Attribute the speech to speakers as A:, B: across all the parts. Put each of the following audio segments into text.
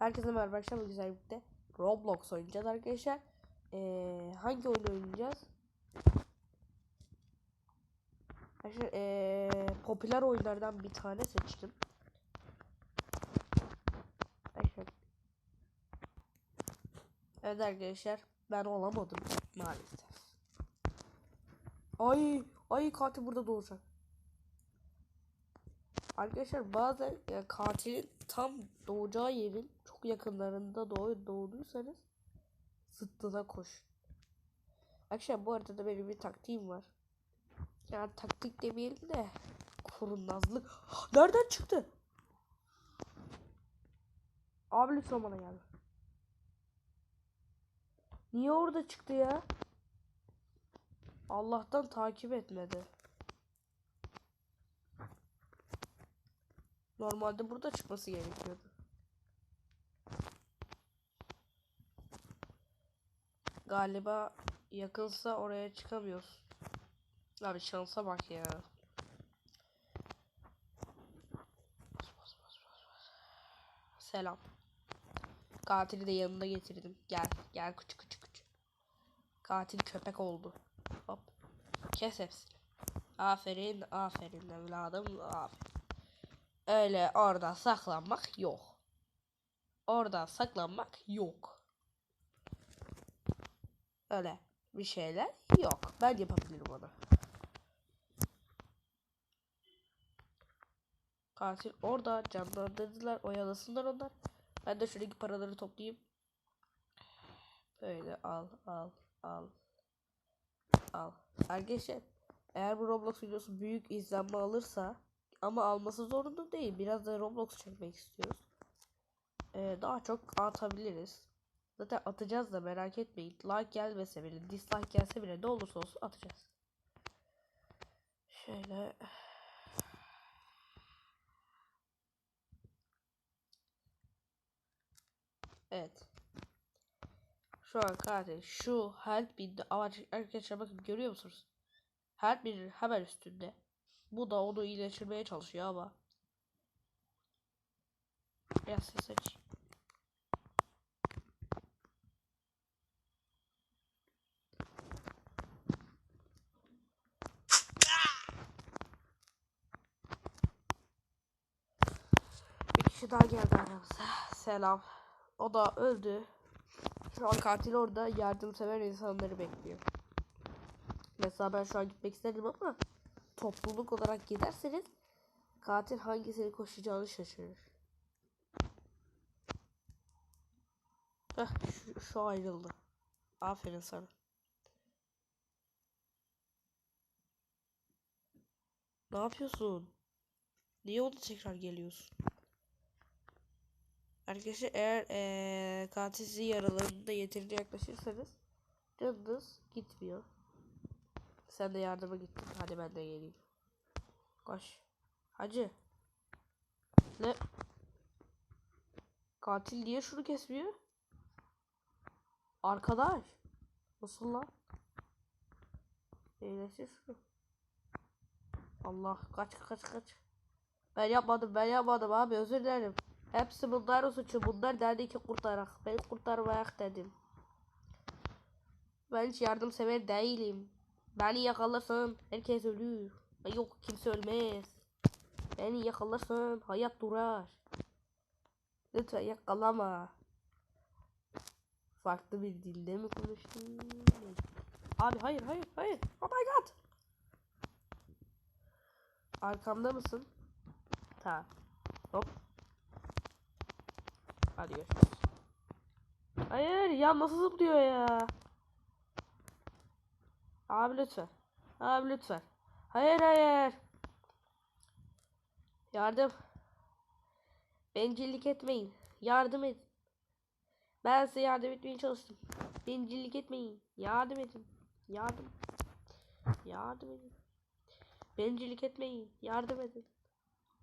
A: Herkese merhaba akşam güzel birlikte Roblox oynayacağız arkadaşlar. Ee, hangi oyunu oynayacağız? Arkadaşlar ee, popüler oyunlardan bir tane seçtim. Arkadaşlar. Evet arkadaşlar ben olamadım maalesef. Ay ay katil burada doğacak. Arkadaşlar bazen e, katilin tam doğacağı yerin yakınlarında doğ doğduysanız zıttına koş. Arkadaşlar bu arada benim bir taktiğim var. Yani taktik demeyelim de kurnazlık. Nereden çıktı? Abi lütfen bana gel. Niye orada çıktı ya? Allah'tan takip etmedi. Normalde burada çıkması gerekiyordu. Galiba yakınsa oraya çıkamıyoruz. Abi şansa bak ya. Selam. Katili de yanında getirdim. Gel, gel küçük küçük küçük. Katil köpek oldu. Hop. Kes hepsini. Aferin, aferin evladım, aferin. Öyle orada saklanmak yok. Orada saklanmak yok. Öyle bir şeyler yok. Ben yapabilirim onu. Katil orada canlandırdılar. Oyalasınlar onlar. Ben de şuradaki paraları toplayayım. Böyle al al al. Al. Arkadaşlar eğer bu Roblox videosu büyük izlenme alırsa ama alması zorunda değil. Biraz da Roblox çekmek istiyoruz. Ee, daha çok atabiliriz. Zaten atacağız da merak etmeyin. Like gelmese bile, dislike gelse bile ne olursa olsun atacağız. Şöyle. Evet. Şu an katil şu bindi. Ama arkadaşlar bakın görüyor musunuz? Help bir hemen üstünde. Bu da onu iyileştirmeye çalışıyor ama. Biraz ses aç. Daha geldi aramıza. Selam. O da öldü. Şu an katil orada yardımsever insanları bekliyor. Mesela ben şu an gitmek isterim ama topluluk olarak giderseniz katil hangisini koşacağını şaşırır. Heh, şu, şu ayrıldı. Aferin sana. Ne yapıyorsun? Niye onu tekrar geliyorsun? Arkadaşlar eğer ee, katil yaralarında yeterince yaklaşırsanız canınız gitmiyor. Sen de yardıma gittin. Hadi ben de geleyim. Koş. Hacı. Ne? Katil niye şunu kesmiyor? Arkadaş. Nasıl lan? Eğleştir şunu. Allah kaç kaç kaç. Ben yapmadım ben yapmadım abi özür dilerim. Hepsi bunların suçu. Bunlar dedi ki kurtarak. Ben kurtarmayak dedim. Ben hiç yardımsever değilim. Beni yakalarsan herkes ölür. Yok kimse ölmez. Beni yakalarsan hayat durar. Lütfen yakalama. Farklı bir dilde mi konuştun? Abi hayır hayır hayır. Oh my god. Arkamda mısın? Tamam. Hop. Hadi görüşürüz. Hayır ya nasıl zıplıyor ya? Abi lütfen. Abi lütfen. Hayır hayır. Yardım. Bencillik etmeyin. Yardım et. Ben size yardım etmeye çalıştım. Bencillik etmeyin. Yardım edin. Yardım. Yardım edin. Bencillik etmeyin. Yardım edin.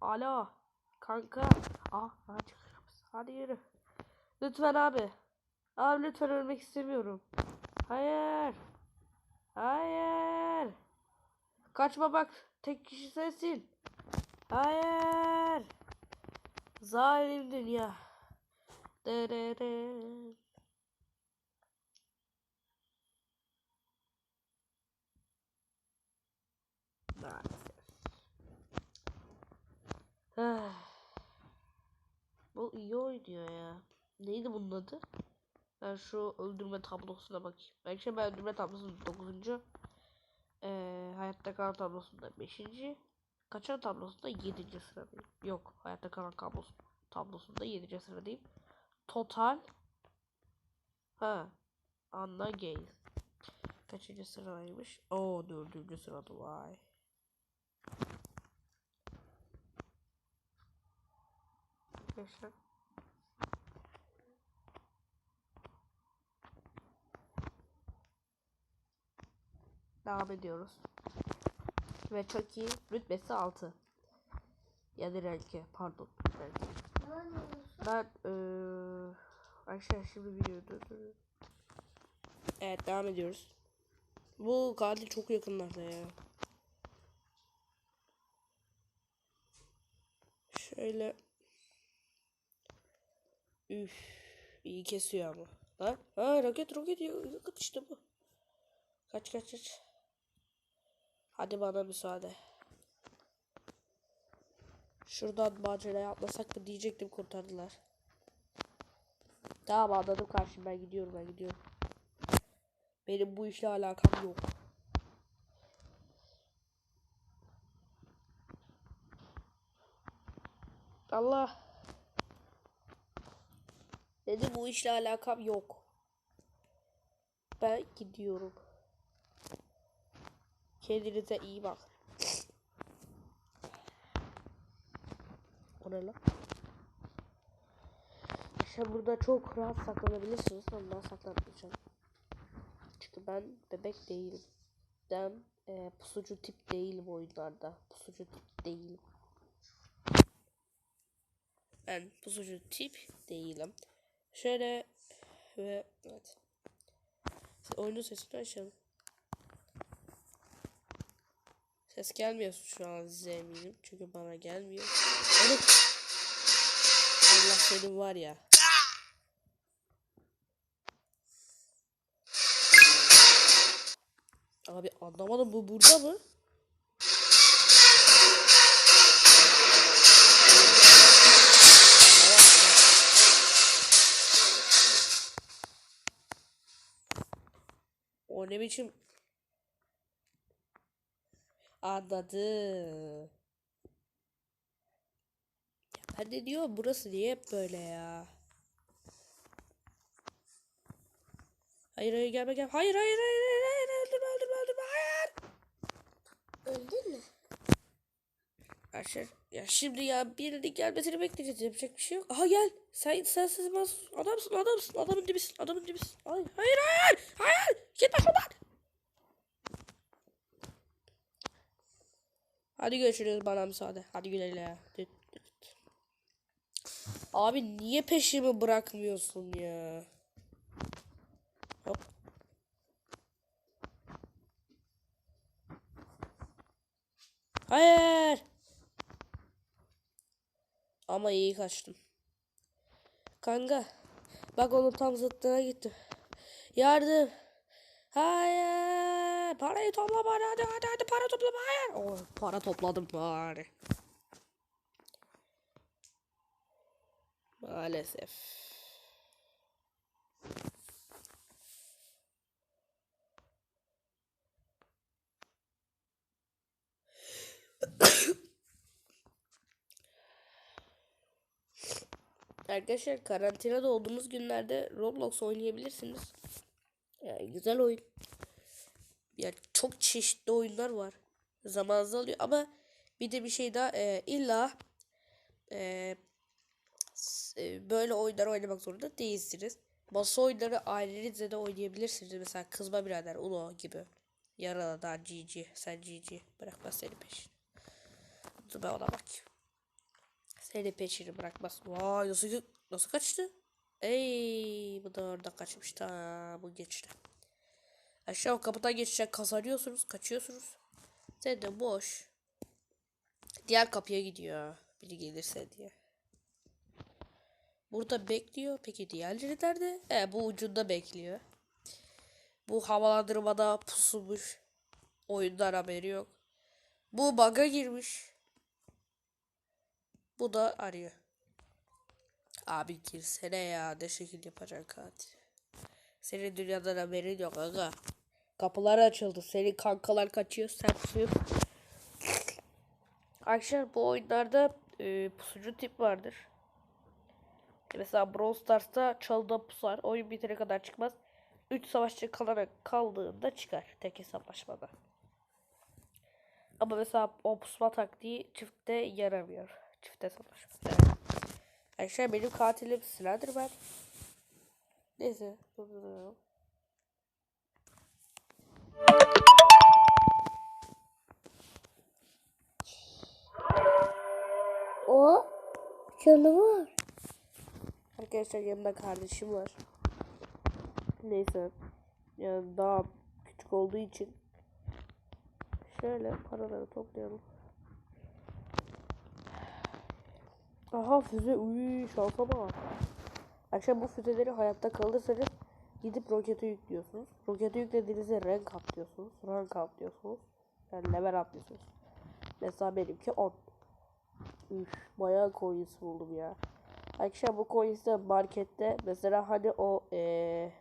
A: Alo. Kanka. Ah, çıkıyoruz. Hadi yürü. Lütfen abi. Abi lütfen ölmek istemiyorum. Hayır. Hayır. Kaçma bak. Tek kişi sensin. Hayır. Zalim dünya. Dırırı. Maalesef. Ah. İyi oynuyor ya. Neydi bunun adı? Ben şu öldürme tablosuna bakayım. Belki ben öldürme tablosunda 9. Ee, hayatta kalan tablosunda 5. Kaçan tablosunda 7. sıradayım. Yok, hayatta kalan kablosu tablosunda 7. sıradayım. Total Ha. Anna Gaze. Kaçıncı sıradaymış? Oo dördüncü sırada vay. Arkadaşlar. Devam ediyoruz. Ve çok iyi. Rütbesi 6. Ya da renki. Pardon. Renki. Ben eee Arkadaşlar şimdi video durduruyorum. Evet devam ediyoruz. Bu katil çok yakınlarda ya. Şöyle. Üf. iyi kesiyor ama. Ha? Ha roket roket yakın işte bu. Kaç kaç kaç. Hadi bana müsaade. Şuradan maceraya atlasak mı diyecektim kurtardılar. Tamam anladım karşım ben gidiyorum ben gidiyorum. Benim bu işle alakam yok. Allah. Dedi bu işle alakam yok. Ben gidiyorum. Kendinize iyi bak. O ne lan? İşte burada çok rahat saklanabilirsiniz ama ben saklanmayacağım. Çünkü ben bebek değilim. Ben e, pusucu tip değilim oyunlarda. Pusucu tip değilim. Ben pusucu tip değilim. Şöyle ve evet. Oyunun sesini açalım. Ses gelmiyor şu an size eminim. Çünkü bana gelmiyor. Allah senin var ya. Abi anlamadım bu burada mı? O ne biçim Anladım. Ya ben de diyorum burası niye hep böyle ya? Hayır hayır gelme gel. Hayır hayır hayır hayır hayır öldürme öldürme öldürme hayır.
B: Öldün mü?
A: Arkadaşlar ya şimdi ya birinin gelmesini bekleyeceğiz. Yapacak bir şey yok. Aha gel. Sen sensiz masum. Adamsın adamsın. Adamın dibisin. Adamın dibisin. Hayır hayır hayır. Hayır. Gitme şuradan. Hadi görüşürüz bana müsaade. Hadi güle güle. Abi niye peşimi bırakmıyorsun ya? Hop. Hayır. Ama iyi kaçtım. Kanka. Bak onun tam zıttına gittim. Yardım. Hayır. Parayı topla bari. Hadi hadi hadi para topla hayır. Oh, para topladım bari. Maalesef. Arkadaşlar karantinada olduğumuz günlerde Roblox oynayabilirsiniz. Yani güzel oyun. Yani çok çeşitli oyunlar var. Zamanınız alıyor ama bir de bir şey daha e, illa e, e, böyle oyunlar oynamak zorunda değilsiniz. Masa oyunları ailenizle de oynayabilirsiniz. Mesela Kızma Birader, Uno gibi. Yaraladan GG. Sen GG. Bırakmaz seni peşine. Dur ben ona bakayım. Seni peşini bırakmaz. Vay nasıl, nasıl kaçtı? Ey bu da orada kaçmış. Ta bu geçti. Aşağı kapıdan geçecek kazanıyorsunuz. Kaçıyorsunuz. Sen de boş. Diğer kapıya gidiyor. Biri gelirse diye. Burada bekliyor. Peki diğerleri nerede? E, bu ucunda bekliyor. Bu havalandırmada pusumuş. Oyundan haberi yok. Bu bug'a girmiş. Bu da arıyor. Abi girsene ya. Ne şekil yapacaksın katil. Senin dünyadan haberin yok aga. Kapılar açıldı. Senin kankalar kaçıyor. Sen pusuyorsun. Arkadaşlar bu oyunlarda e, pusucu tip vardır. Mesela Brawl Stars'ta çalıda pusar. Oyun bitene kadar çıkmaz. 3 savaşçı kalarak kaldığında çıkar. Tek hesaplaşmada. Ama mesela o pusma taktiği çifte yaramıyor. Çifte savaşmada. Yani. Arkadaşlar benim katilim Slenderman. Neyse. durduruyorum.
B: O canavar.
A: Arkadaşlar yanımda kardeşim var. Neyse. Yani daha küçük olduğu için şöyle paraları toplayalım. Aha füze. Uy şansa bak. Akşam bu füzeleri hayatta kalırsanız gidip rokete yüklüyorsunuz. Rokete yüklediğinizde rank atlıyorsunuz. Rank atlıyorsunuz. Yani level atlıyorsunuz. Mesela benimki 10. Üf, bayağı coins buldum ya. Akşam bu coins'te markette mesela hani o eee,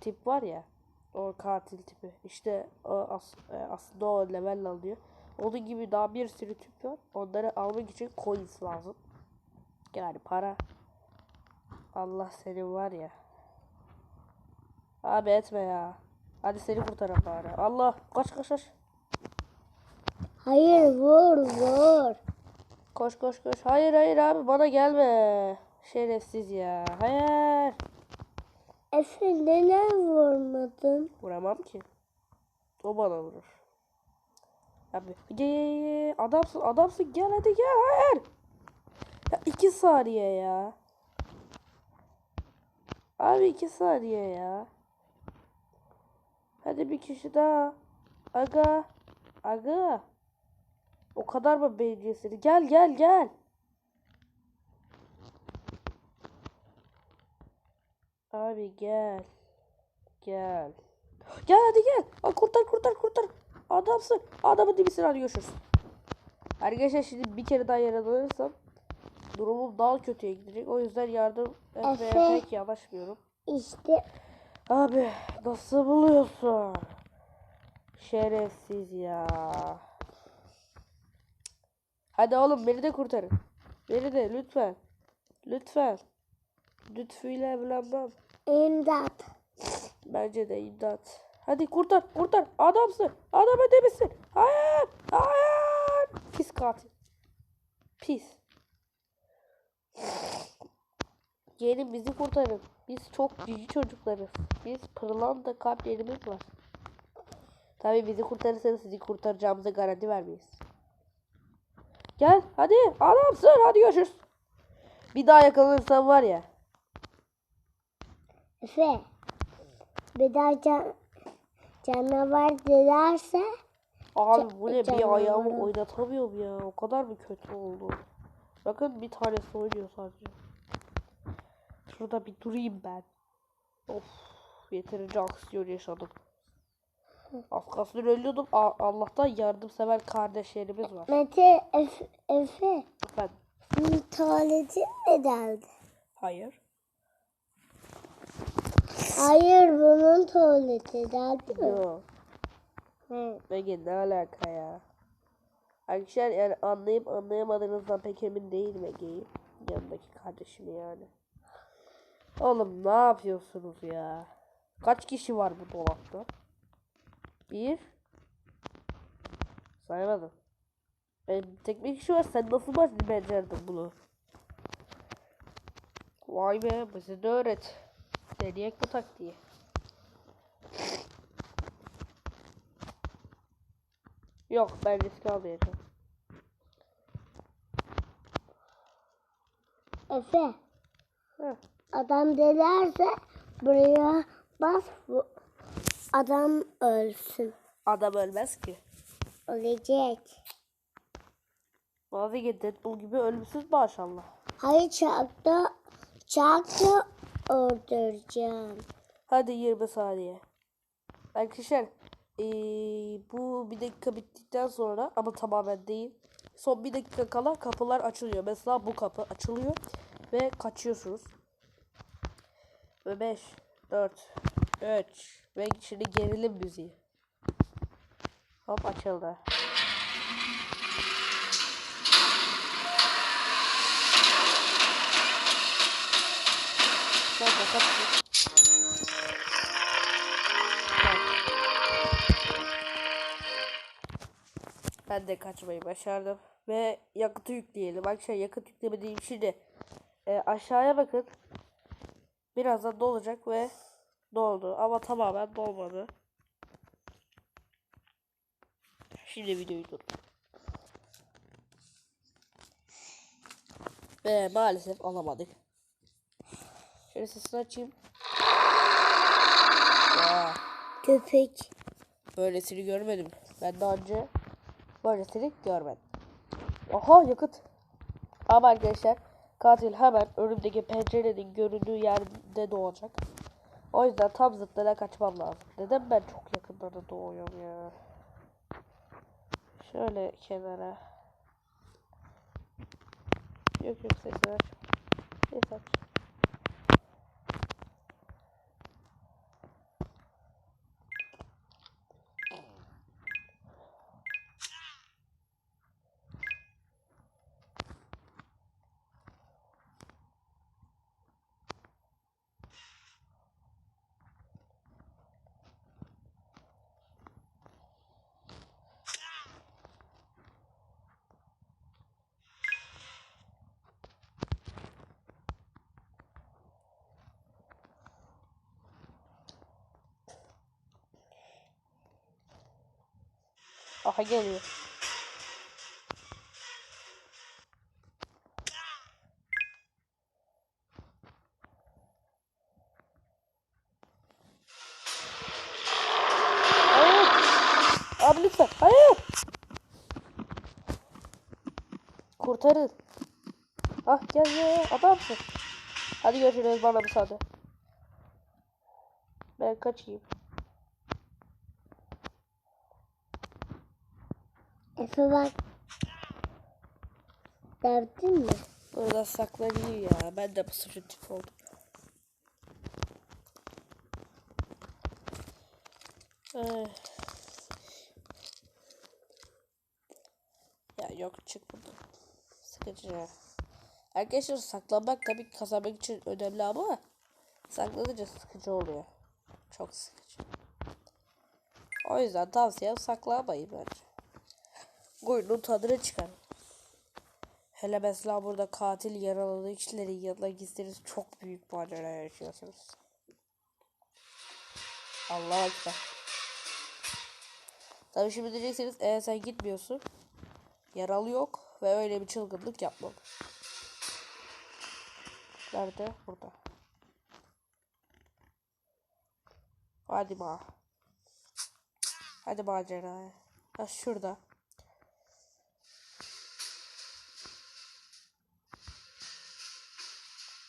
A: tip var ya o katil tipi işte o as, e, aslında o level alıyor. Onun gibi daha bir sürü tip var. Onları almak için coins lazım. Yani para. Allah senin var ya. Abi etme ya. Hadi seni kurtaralım bari. Allah kaç kaç kaç.
B: Hayır vur vur.
A: Koş koş koş. Hayır hayır abi bana gelme. Şerefsiz ya. Hayır.
B: Efe neden vurmadın?
A: Vuramam ki. O bana vurur. Abi ye, adamsın adamsın gel hadi gel hayır. Ya iki saniye ya. Abi iki saniye ya. Hadi bir kişi daha. Aga. Aga. O kadar mı bencilsin? Gel gel gel. Abi gel. Gel. Gel hadi gel. Aa, kurtar kurtar kurtar. Adamsın. Adamın dibisin hadi görüşürüz. Arkadaşlar şimdi bir kere daha yaralanırsam durumum daha kötüye gidecek. O yüzden yardım etmeye
B: Efe.
A: pek yanaşmıyorum.
B: İşte
A: Abi nasıl buluyorsun? Şerefsiz ya. Hadi oğlum beni de kurtarın. Beni de lütfen. Lütfen. Lütfüyle evlenmem.
B: imdat.
A: Bence de imdat. Hadi kurtar kurtar. Adamsın. Adamı demişsin. Hayır. Hayır. Pis katil. Pis. Gelin bizi kurtarın. Biz çok cici çocuklarız. Biz pırlanta kalplerimiz var. Tabii bizi kurtarırsanız sizi kurtaracağımıza garanti vermeyiz. Gel hadi adamsın hadi görüşürüz. Bir daha yakalanırsan var ya.
B: Efe. Bir daha can, canavar dilerse
A: Abi bu ne bir ayağımı oynatamıyorum ya. O kadar mı kötü oldu? Bakın bir tanesi oynuyor sadece. Şurada bir durayım ben. Of yeterince aksiyon yaşadım. Az kalsın ölüyordum. A- Allah'tan yardımsever kardeşlerimiz var.
B: Mete Efe, Efe.
A: Efendim.
B: Senin tuvaletin ne derdi?
A: Hayır.
B: Hayır bunun tuvaleti derdi mi?
A: Yok.
B: Hı.
A: Peki ne alaka ya? Arkadaşlar yani anlayıp anlayamadığınızdan pek emin değilim Ege'yi. Yanındaki kardeşimi yani. Oğlum ne yapıyorsunuz ya? Kaç kişi var bu dolapta? Bir. Saymadım. Benim tek bir kişi var. Sen nasıl becerdin bunu? Vay be bize de öğret. Deneyek bu taktiği. Yok ben risk almayacağım.
B: Efe.
A: Heh.
B: Adam delerse buraya bas bu adam ölsün.
A: Adam ölmez ki.
B: Ölecek.
A: Bazı Deadpool gibi ölümsüz maşallah.
B: Hayır çarkta Bıçakla öldüreceğim.
A: Hadi 20 saniye. Arkadaşlar eee, bu bir dakika bittikten sonra ama tamamen değil. Son bir dakika kala kapılar açılıyor. Mesela bu kapı açılıyor ve kaçıyorsunuz. Ve 5, 4, 3 ve şimdi gerilim müziği. Hop açıldı. De kaç. Ben de kaçmayı başardım. Ve yakıtı yükleyelim. Arkadaşlar yakıt yüklemediğim şimdi e, aşağıya bakın. Birazdan dolacak ve doldu. Ama tamamen dolmadı. Şimdi videoyu dur. Ve maalesef alamadık. Şöyle sesini açayım. Ya.
B: Köpek.
A: Böylesini görmedim. Ben daha önce böylesini görmedim. Aha yakıt. Ama arkadaşlar katil hemen önümdeki pencerenin göründüğü yerde doğacak. O yüzden tam zıttına kaçmam lazım. Neden ben çok yakınlarda doğuyorum ya? Şöyle kenara. Yok yok sesini aç. Ses aç. Aha geliyor. Hayır. Abi lütfen. Hayır. Kurtarın. Ah gel gel. Adamsın. Hadi görüşürüz bana müsaade. Ben kaçayım.
B: Efe bak. Gördün mü?
A: Burada saklanıyor ya. Ben de tip oldum. Ay. Ya yok çık buradan. Sıkıcı ya. Arkadaşlar saklanmak tabii kazanmak için önemli ama saklanınca sıkıcı oluyor. Çok sıkıcı. O yüzden tavsiyem saklanmayın bence. Oyunun tadını çıkarın. Hele mesela burada katil yaraladığı kişilerin yanına gitseniz çok büyük macera yaşıyorsunuz. Allah ekber. Tabii şimdi diyeceksiniz eğer sen gitmiyorsun. Yaralı yok ve öyle bir çılgınlık yapmam. Nerede? Burada. Hadi ma. Hadi maceraya. Ha şurada.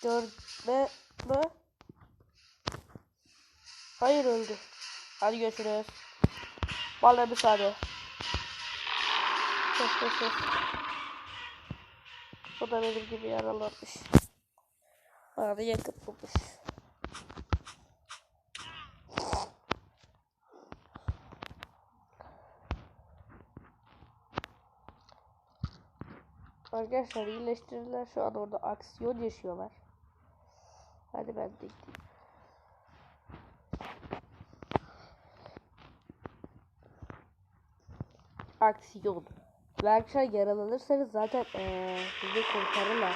A: Görme mü? Hayır öldü. Hadi görüşürüz. Vallahi müsaade. Ses ses ses. O da benim gibi yaralanmış. Bana da yakıt bulmuş. Arkadaşlar iyileştirirler şu an orada aksiyon yaşıyorlar. Hadi ben de gideyim. Aksiyon. Ve arkadaşlar yaralanırsanız zaten ee, sizi kurtarırlar.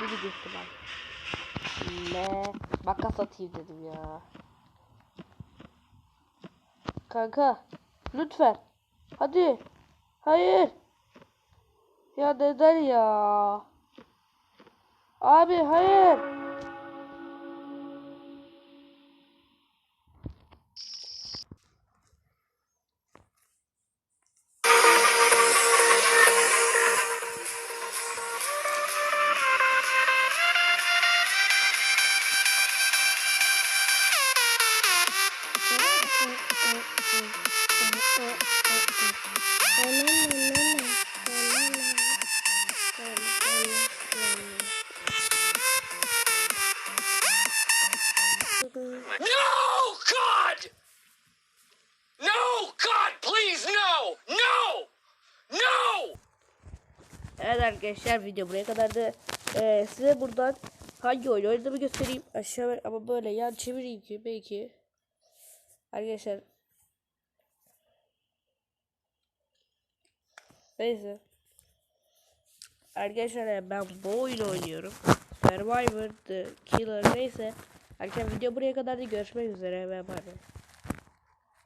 A: Bir ihtimal. Ne? Makas atayım dedim ya. Kanka. Lütfen. Hadi. Hayır. Ya neden ya? Abi hayır. Arkadaşlar video buraya kadardı. Ee, size buradan hangi oyun oynadığımı göstereyim. Aşağı ama böyle yan çevireyim ki belki. Arkadaşlar. Neyse. Arkadaşlar ben bu oyunu oynuyorum. Survivor the Killer neyse. Arkadaşlar video buraya kadar da görüşmek üzere. Bye bye.